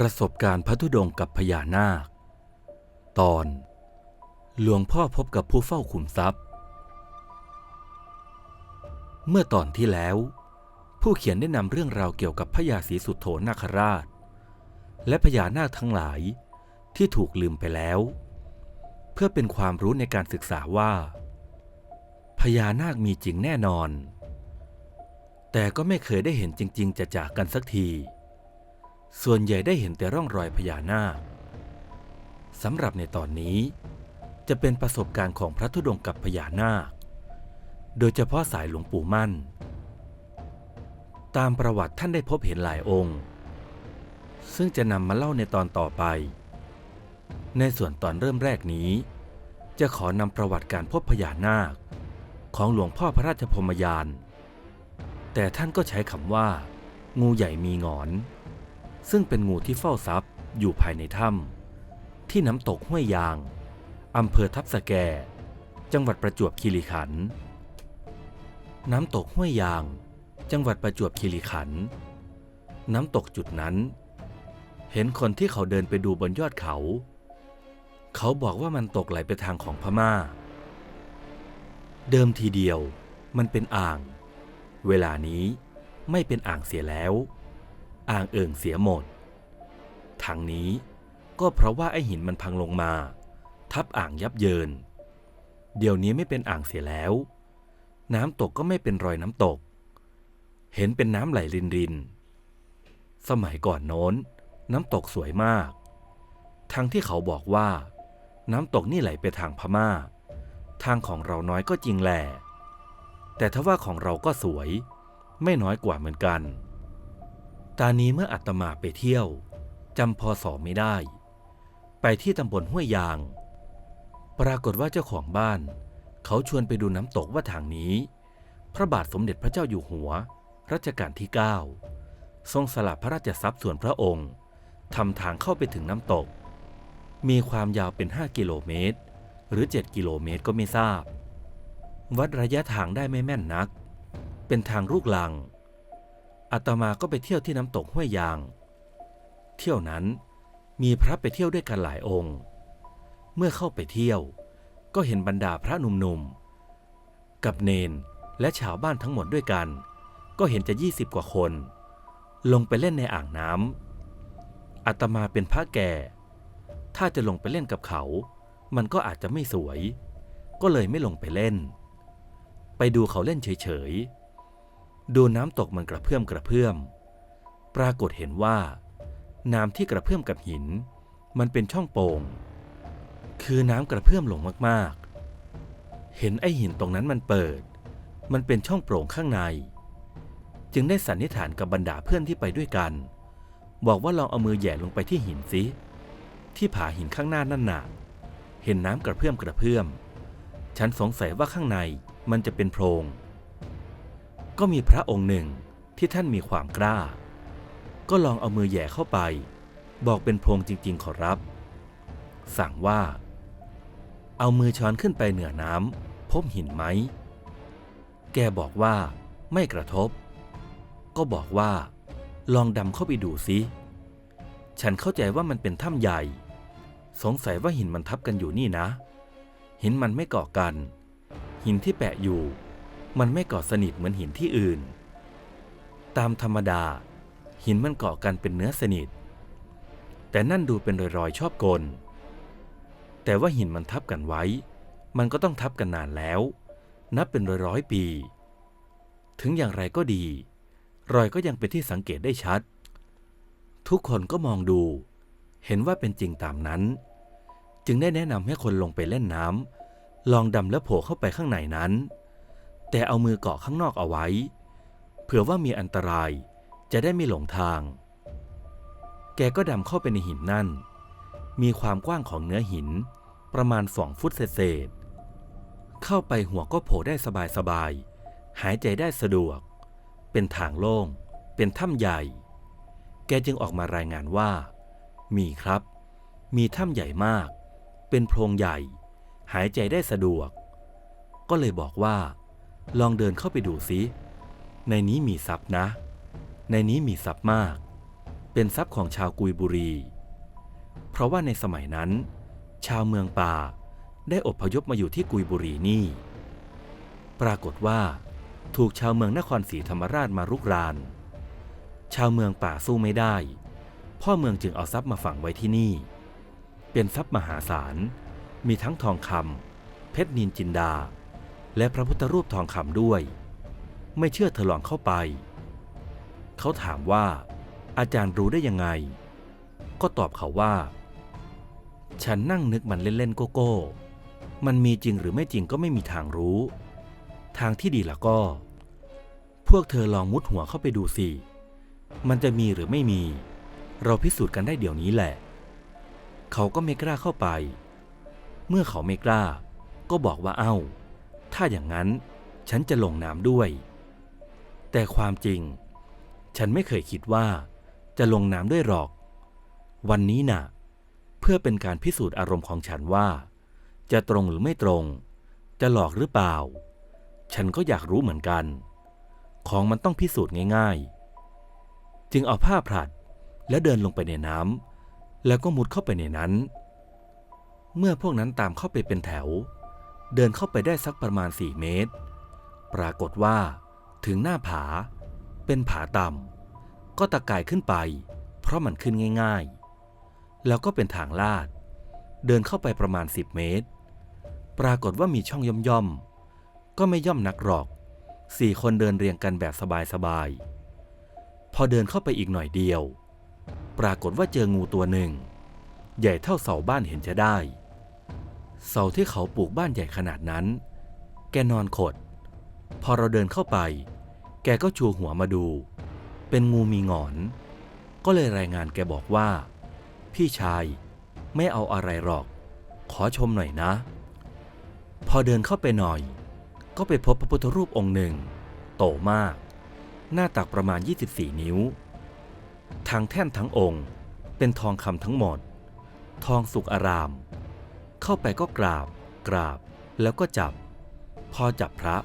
ประสบการณ์พระธุดงกับพญานาค ตอน หลวงพ่อพบกับผู้เฝ้าขุมทรัพย์ เมื่อตอนที่แล้ว ผู้เขียนได้นำเรื่องราวเกี่ยวกับพญาศรีสุโธนาคราช และพญานาคทั้งหลายที่ถูกลืมไปแล้ว เพื่อเป็นความรู้ในการศึกษาว่า พญานาคมีจริงแน่นอน แต่ก็ไม่เคยได้เห็นจริง ๆจะจากกันสักที ส่วนใหญ่ได้เห็นแต่ร่องรอยพญานาคสำหรับในตอนนี้ จะเป็นประสบการณ์ของพระธุดงค์กับพญานาค โดยเฉพาะสายหลวงปู่มั่น ตามประวัติท่านได้พบเห็นหลายองค์ ซึ่งจะนำมาเล่าในตอนต่อไป ในส่วนตอนเริ่มแรกนี้ จะขอนำประวัติการพบพญานาค ของหลวงพ่อพระราชพรมยาน แต่ท่านก็ใช้คำว่า งูใหญ่มีงอน ซึ่งเป็นงูที่เฝ้าทรัพย์อยู่ภายในถ้ำที่น้ำตกห้วยยางอำเภอทับสะแก จังหวัดประจวบคีรีขันธ์น้ำตกห้วยยาง จังหวัดประจวบคีรีขันธ์น้ำตกจุดนั้น เห็นคนที่เขาเดินไปดูบนยอดเขา เขาบอกว่ามันตกไหลไปทางของพม่า เดิมทีเดียวมันเป็นอ่าง เวลานี้ไม่เป็นอ่างเสียแล้ว อ่างเอิงเสียหมดทางนี้ก็เพราะว่าไอหินมันพังลงมา ทับอ่างยับเยิน เดี๋ยวนี้ไม่เป็นอ่างเสียแล้ว น้ำตกก็ไม่เป็นรอยน้ำตก เห็นเป็นน้ำไหลรินรินสมัยก่อนโน้น น้ำตกสวยมาก ทั้งที่เขาบอกว่า น้ำตกนี่ไหลไปทางพม่า ทางของเราน้อยก็จริงแหละแต่ถ้าว่าของเราก็สวย ไม่น้อยกว่าเหมือนกัน ตานี้เมื่ออาตมาไปเที่ยวจำพอสอไม่ได้ ไปที่ตำบลห้วยยาง ปรากฏว่าเจ้าของบ้าน เขาชวนไปดูน้ำตกว่าทางนี้ พระบาทสมเด็จพระเจ้าอยู่หัว รัชกาลที่ 9 ทรงสละพระราชทรัพย์ส่วนพระองค์ทำทางเข้าไปถึงน้ำตก มีความยาวเป็น 5 กิโลเมตร หรือ 7 กิโลเมตรก็ไม่ทราบ วัดระยะทางได้ไม่แม่นนัก เป็นทางลูกลัง อาตมาก็ไปเที่ยวที่น้ำตกห้วยยาง เที่ยวนั้นมีพระไปเที่ยวด้วยกันหลายองค์ เมื่อเข้าไปเที่ยว ก็เห็นบรรดาพระหนุ่มๆ กับเนนและชาวบ้านทั้งหมดด้วยกัน ก็เห็นจะยี่สิบกว่าคน ลงไปเล่นในอ่างน้ำอาตมาเป็นพระแก่ ถ้าจะลงไปเล่นกับเขา มันก็อาจจะไม่สวย ก็เลยไม่ลงไปเล่น ไปดูเขาเล่นเฉยๆ ดูน้ำตกมันกระเพื่อมกระเพื่อม ปรากฏเห็นว่า น้ำที่กระเพื่อมกับหิน มันเป็นช่องโป่ง คือน้ำกระเพื่อมลงมากๆ เห็นไอหินตรงนั้นมันเปิด มันเป็นช่องโปร่งข้างใน จึงได้สันนิษฐานกับบรรดาเพื่อนที่ไปด้วยกัน บอกว่าลองเอามือแหย่ลงไปที่หินสิ ที่ผาหินข้างหน้านั่นหนะเห็นน้ำกระเพื่อมกระเพื่อม ฉันสงสัยว่าข้างในมันจะเป็นโพรง ก็มีพระองค์หนึ่งที่ท่านมีความกล้า ก็ลองเอามือแหย่เข้าไป บอกเป็นโพรงจริง ๆ ขอรับ สั่งว่า เอามือช้อนขึ้นไปเหนือน้ำพบหินไหม แกบอกว่าไม่กระทบ ก็บอกว่า ลองดำเข้าไปดูสิ ฉันเข้าใจว่ามันเป็นถ้ำใหญ่ สงสัยว่าหินมันทับกันอยู่นี่นะ หินมันไม่เกาะกัน หินที่แปะอยู่ มันไม่เกาะสนิทเหมือนหินที่อื่น ตามธรรมดา หินมันเกาะกันเป็นเนื้อสนิท แต่นั่นดูเป็นรอยๆชอบกล แต่ว่าหินมันทับกันไว้ มันก็ต้องทับกันนานแล้ว นับเป็นร้อยๆปี ถึงอย่างไรก็ดี รอยก็ยังเป็นที่สังเกตได้ชัด ทุกคนก็มองดู เห็นว่าเป็นจริงตามนั้น จึงได้แนะนำให้คนลงไปเล่นน้ำลองดำแล้วโผล่เข้าไปข้างในนั้น แต่เอามือเกาะข้างนอกเอาไว้ เผื่อว่ามีอันตรายจะได้ไม่หลงทาง แกก็ดำเข้าไปในหินนั่น มีความกว้างของเนื้อหินประมาณสองฟุตเศษ เข้าไปหัวก็โผล่ได้สบายๆ หายใจได้สะดวก เป็นทางโล่ง เป็นถ้ำใหญ่ แกจึงออกมารายงานว่า มีครับ มีถ้ำใหญ่มาก เป็นโพรงใหญ่ หายใจได้สะดวก ก็เลยบอกว่า ลองเดินเข้าไปดูสิ ในนี้มีทรัพย์นะ ในนี้มีทรัพย์มาก เป็นทรัพย์ของชาวกุยบุรี เพราะว่าในสมัยนั้น ชาวเมืองป่าได้อพยพมาอยู่ที่กุยบุรีนี่ ปรากฏว่า ถูกชาวเมืองนครศรีธรรมราชมารุกราน ชาวเมืองป่าสู้ไม่ได้ พ่อเมืองจึงเอาทรัพย์มาฝังไว้ที่นี่ เป็นทรัพย์มหาศาล มีทั้งทองคำเพชรนินจินดา และพระพุทธรูปทองคำด้วย ไม่เชื่อเธอลองเข้าไป เขาถามว่า อาจารย์รู้ได้ยังไง ก็ตอบเขาว่า ฉันนั่งนึกมันเล่นๆโก้โก้ มันมีจริงหรือไม่จริงก็ไม่มีทางรู้ ทางที่ดีละก็ พวกเธอลองมุดหัวเข้าไปดูสิ มันจะมีหรือไม่มี เราพิสูจน์กันได้เดี๋ยวนี้แหละ เขาก็ไม่กล้าเข้าไป เมื่อเขาไม่กล้า ก็บอกว่าเอ้า ถ้าอย่างนั้นฉันจะลงน้ำด้วย แต่ความจริง ฉันไม่เคยคิดว่าจะลงน้ำด้วยหรอก วันนี้น่ะ เพื่อเป็นการพิสูจน์อารมณ์ของฉันว่า จะตรงหรือไม่ตรง จะหลอกหรือเปล่า ฉันก็อยากรู้เหมือนกัน ของมันต้องพิสูจน์ง่าย ๆ จึงเอาผ้าผลัดแล้วเดินลงไปในน้ำแล้วก็มุดเข้าไปในนั้น เมื่อพวกนั้นตามเข้าไปเป็นแถว เดินเข้าไปได้สักประมาณสี่เมตร ปรากฏว่า ถึงหน้าผา เป็นผาต่ำก็ตะกายขึ้นไป เพราะมันขึ้นง่าย ๆ แล้วก็เป็นทางลาด เดินเข้าไปประมาณ 10 เมตร ปรากฏว่ามีช่องย่อมๆ ก็ไม่ย่อมนักหรอกสี่คนเดินเรียงกันแบบสบายๆ พอเดินเข้าไปอีกหน่อยเดียว ปรากฏว่าเจองูตัวหนึ่ง ใหญ่เท่าเสาบ้านเห็นจะได้ เสาที่เขาปลูกบ้านใหญ่ขนาดนั้น แกนอนขด พอเราเดินเข้าไป แกก็ชูหัวมาดู เป็นงูมีงอน ก็เลยรายงานแกบอกว่า พี่ชายไม่เอาอะไรหรอก ขอชมหน่อยนะ พอเดินเข้าไปหน่อย ก็ไปพบพระพุทธรูปองค์หนึ่ง โตมาก หน้าตักประมาณ 24 นิ้วทั้งแท่นทั้งองค์เป็นทองคำทั้งหมด ทองสุกอาราม เข้าไปก็กราบ กราบ แล้วก็จับ พอจับพระ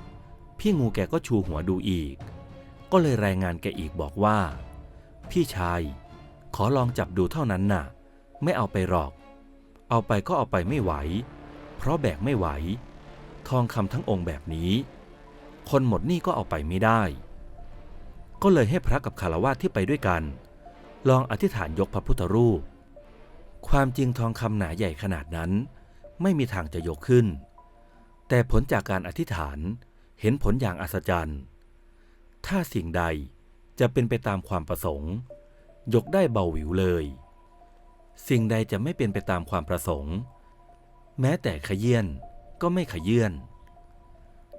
พี่งูแกก็ชูหัวดูอีก ก็เลยรายงานแกอีกบอกว่า พี่ชาย ขอลองจับดูเท่านั้นน่ะ ไม่เอาไปหรอก เอาไปก็เอาไปไม่ไหว เพราะแบกไม่ไหว ทองคำทั้งองค์แบบนี้ คนหมดหนี่ก็เอาไปไม่ได้ ก็เลยให้พระกับคารวะที่ไปด้วยกัน ลองอธิษฐานยกพระพุทธรูปความจริงทองคำหนาใหญ่ขนาดนั้น ไม่มีทางจะยกขึ้น แต่ผลจากการอธิษฐานเห็นผลอย่างอัศจรรย์ ถ้าสิ่งใดจะเป็นไปตามความประสงค์ ยกได้เบาหวิวเลย สิ่งใดจะไม่เป็นไปตามความประสงค์ แม้แต่ขยื่นก็ไม่ขยื่น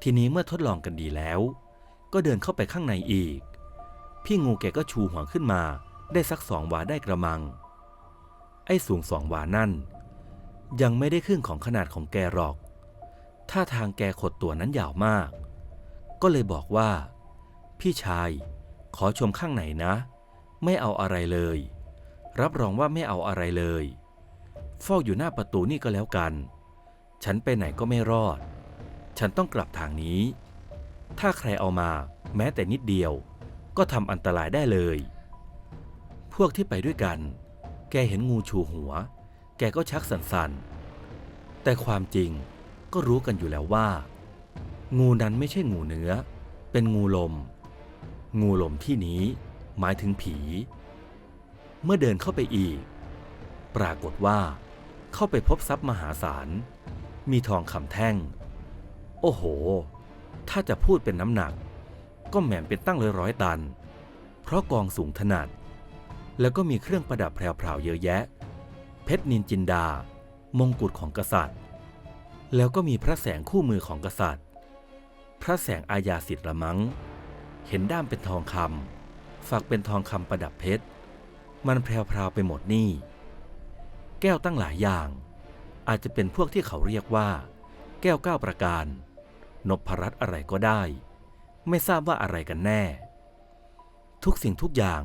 ทีนี้เมื่อทดลองกันดีแล้ว ก็เดินเข้าไปข้างในอีก พี่งูแกก็ชูหัวขึ้นมาได้สักสองวาได้กระมัง ไอ้สูงสองวานั่น ยังไม่ได้ครึ่งของขนาดของแกหรอก ถ้าทางแกขดตัวนั้นยาวมาก ก็เลยบอกว่า พี่ชาย ขอชมข้างไหนนะ ไม่เอาอะไรเลย รับรองว่าไม่เอาอะไรเลยเฝ้าอยู่หน้าประตูนี่ก็แล้วกัน ฉันไปไหนก็ไม่รอด ฉันต้องกลับทางนี้ ถ้าใครเอามาแม้แต่นิดเดียว ก็ทำอันตรายได้เลย พวกที่ไปด้วยกัน แกเห็นงูชูหัว กก็ชักสันๆ แต่ความจริงก็รู้กันอยู่แล้วว่า งูนั้นไม่ใช่งูเนื้อ เป็นงูลม งูลมที่นี้หมายถึงผี เมื่อเดินเข้าไปอีก ปรากฏว่าเข้าไปพบทรัพย์มหาศาล มีทองคำแท่ง โอ้โห ถ้าจะพูดเป็นน้ำหนัก ก็แหม่มเป็นตั้งเลยร้อยตัน เพราะกองสูงถนัด แล้วก็มีเครื่องประดับแพรวๆเยอะแยะ เพชรนินจินดา มงกุฎของกษัตริย์ แล้วก็มีพระแสงคู่มือของกษัตริย์ พระแสงอาญาสิทธิ์ละมังเห็นด้ามเป็นทองคำฝักเป็นทองคำประดับเพชร มันแพรวๆไปหมดนี่ แก้วตั้งหลายอย่าง อาจจะเป็นพวกที่เขาเรียกว่า แก้วเก้าประการ นพรัตอะไรก็ได้ ไม่ทราบว่าอะไรกันแน่ ทุกสิ่งทุกอย่าง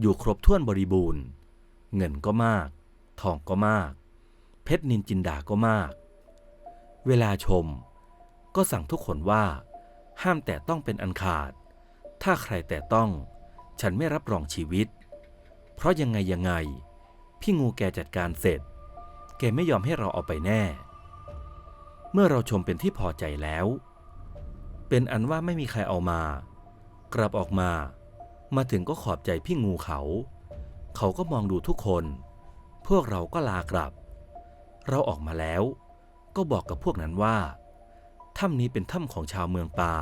อยู่ครบถ้วนบริบูรณ์ เงินก็มาก ทองก็มาก เพชรนินจินดาก็มาก เวลาชม ก็สั่งทุกคนว่า ห้ามแต่ต้องเป็นอันขาด ถ้าใครแต่ต้องฉันไม่รับรองชีวิต เพราะยังไงยังไง พี่งูแกจัดการเสร็จ แกไม่ยอมให้เราเอาไปแน่ เมื่อเราชมเป็นที่พอใจแล้ว เป็นอันว่าไม่มีใครเอามา กลับออกมา มาถึงก็ขอบใจพี่งูเขา เขาก็มองดูทุกคน พวกเราก็ลากลับ เราออกมาแล้ว ก็บอกกับพวกนั้นว่า ถ้ำนี้เป็นถ้ำของชาวเมืองป่า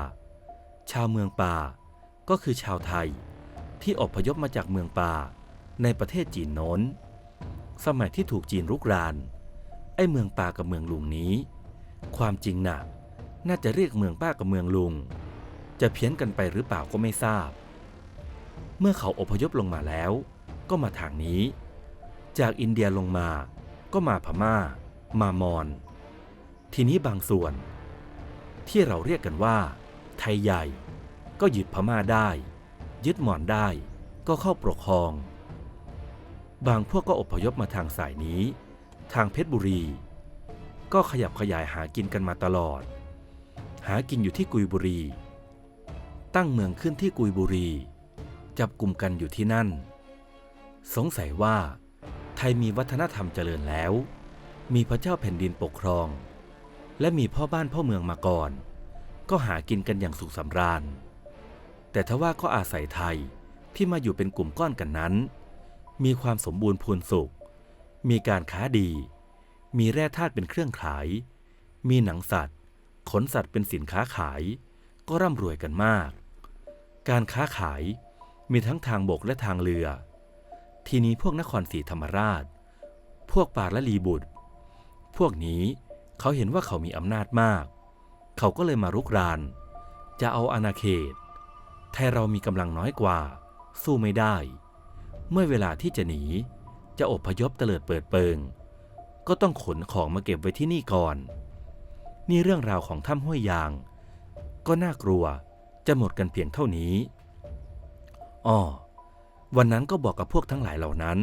ชาวเมืองป่าก็คือชาวไทยที่อพยพมาจากเมืองป่าในประเทศจีนโน้น สมัยที่ถูกจีนรุกราน ไอ้เมืองป่ากับเมืองลุงนี้ ความจริงน่ะ น่าจะเรียกเมืองป้ากับเมืองลุง จะเพี้ยนกันไปหรือเปล่าก็ไม่ทราบ เมื่อเขาอพยพลงมาแล้ว ก็มาทางนี้ จากอินเดียลงมา ก็มาพม่า มามอน ทีนี้บางส่วน ที่เราเรียกกันว่า ไทยใหญ่ ก็ยึดพม่าได้ ยึดหมอนได้ ก็เข้าปกครอง บางพวกก็อพยพมาทางสายนี้ ทางเพชรบุรี ก็ขยับขยายหากินกันมาตลอด หากินอยู่ที่กุยบุรี ตั้งเมืองขึ้นที่กุยบุรี จับกลุ่มกันอยู่ที่นั่น สงสัยว่า ไทยมีวัฒนธรรมเจริญแล้ว มีพระเจ้าแผ่นดินปกครอง และมีพ่อบ้านพ่อเมืองมาก่อน ก็หากินกันอย่างสุขสำราญ แต่ทว่าก็อาศัยไทยที่มาอยู่เป็นกลุ่มก้อนกันนั้น มีความสมบูรณ์พูนสุข มีการค้าดี มีแร่ธาตุเป็นเครื่องขาย มีหนังสัตว์ ขนสัตว์เป็นสินค้าขาย ก็ร่ำรวยกันมาก การค้าขายมีทั้งทางบกและทางเรือ ทีนี้พวกนครศรีธรรมราช พวกป่าละลีบุตร พวกนี้เขาเห็นว่าเขามีอำนาจมาก เขาก็เลยมารุกราน จะเอาอาณาเขต ไทยเรามีกำลังน้อยกว่า สู้ไม่ได้ เมื่อเวลาที่จะหนี จะอพยพเตลิดเปิดเปิง ก็ต้องขนของมาเก็บไว้ที่นี่ก่อน นี่เรื่องราวของถ้ำห้วยยาง ก็น่ากลัวจะหมดกันเพียงเท่านี้อ้อ วันนั้นก็บอกกับพวกทั้งหลายเหล่านั้น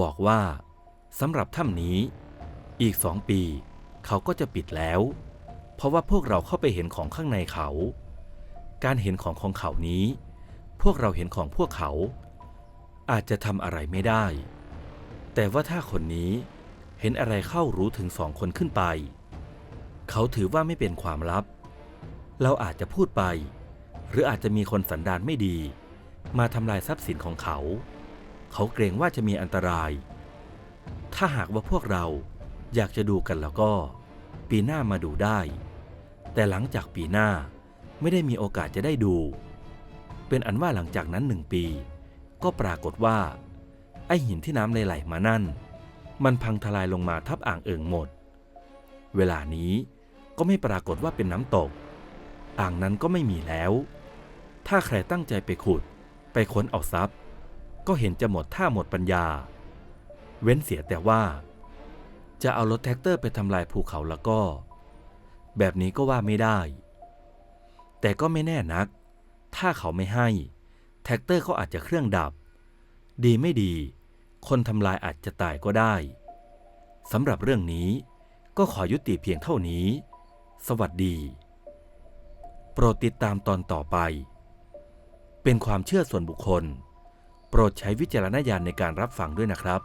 บอกว่าสำหรับถ้ำนี้ อีกสองปีเขาก็จะปิดแล้ว เพราะว่าพวกเราเข้าไปเห็นของข้างในเขา การเห็นของของเขานี้ พวกเราเห็นของพวกเขา อาจจะทำอะไรไม่ได้ แต่ว่าถ้าคนนี้เห็นอะไรเข้ารู้ถึงสองคนขึ้นไป เขาถือว่าไม่เป็นความลับ เราอาจจะพูดไป หรืออาจจะมีคนสันดานไม่ดี มาทำลายทรัพย์สินของเขา เขาเกรงว่าจะมีอันตราย ถ้าหากว่าพวกเราอยากจะดูกันแล้วก็ ปีหน้ามาดูได้ แต่หลังจากปีหน้าไม่ได้มีโอกาสจะได้ดู เป็นอันว่าหลังจากนั้นหนึ่งปี ก็ปรากฏว่า ไอหินที่น้ำไหลๆมานั่น มันพังทลายลงมาทับอ่างเอิงหมด เวลานี้ก็ไม่ปรากฏว่าเป็นน้ำตก อ่างนั้นก็ไม่มีแล้ว ถ้าใครตั้งใจไปขุด ไปค้นเอาทรัพย์ ก็เห็นจะหมดท่าหมดปัญญา เว้นเสียแต่ว่า จะเอารถแท็กเตอร์ไปทำลายภูเขาแล้วก็ แบบนี้ก็ว่าไม่ได้ แต่ก็ไม่แน่นัก ถ้าเขาไม่ให้ แท็กเตอร์เขาอาจจะเครื่องดับ ดีไม่ดี คนทำลายอาจจะตายก็ได้สำหรับเรื่องนี้ก็ขอยุติเพียงเท่านี้ สวัสดี โปรดติดตามตอนต่อไป เป็นความเชื่อส่วนบุคคล โปรดใช้วิจารณญาณในการรับฟังด้วยนะครับ